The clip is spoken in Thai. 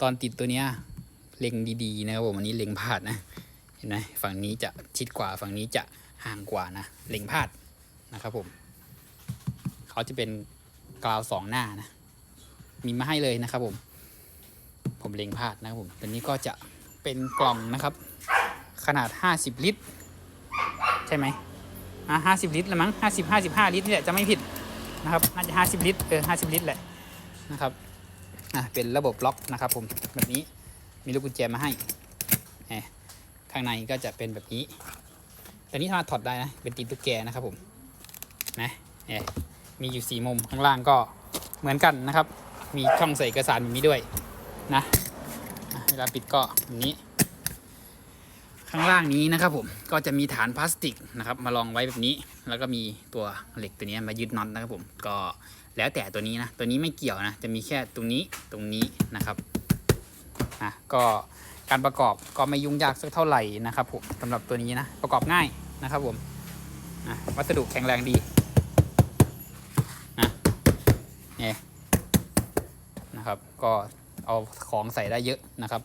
ตอนติดตัวเนี้ยเล็งดีๆนะครับผมอันนี้เล็งพลาดนะเห็นไหมฝั่งนี้จะชิดกว่าฝั่งนี้จะห่างกว่านะเล็งพลาดนะครับผมเขาจะเป็นกราวสองหน้านะมีมาให้เลยนะครับผม ผมเล็งพลาดนะครับผมตัวนี้ก็จะเป็นกล่องนะครับ ขนาด 50 ลิตร ใช่ไหมอะ50ลิตรละมั้ง50 55ลิตรนี่แหละจะไม่ผิดนะครับน่าจะ50ลิตรเออ50ลิตรแหละนะครับ อะเป็นระบบล็อกนะครับผมแบบนี้มีลูกกุญแจมาให้ข้างในก็จะเป็นแบบนี้แต่นี้สามารถถอดได้นะเป็นตีนตุ๊กแกนะครับผมนะมีอยู่สี่มุมข้างล่างก็เหมือนกันนะครับ มีช่องใส่เอกสารแบบนี้ด้วยนะเวลาปิดก็แบบนี้ ข้างล่างนี้นะครับผมก็จะมีฐานพลาสติกนะครับมารองไว้แบบนี้ แล้วก็มีตัวเหล็กตัวนี้มายึดน็อตนะครับผมก็แล้วแต่ตัวนี้นะตัวนี้ไม่เกี่ยวนะจะมีแค่ตรงนี้ตรงนี้นะครับอะก็การประกอบก็ไม่ยุ่งยากสักเท่าไหร่นะครับผมสำหรับตัวนี้นะประกอบง่ายนะครับผมอะวัสดุแข็งแรงดีนะเนี่ยนะครับก็เอาของใส่ได้เยอะนะครับ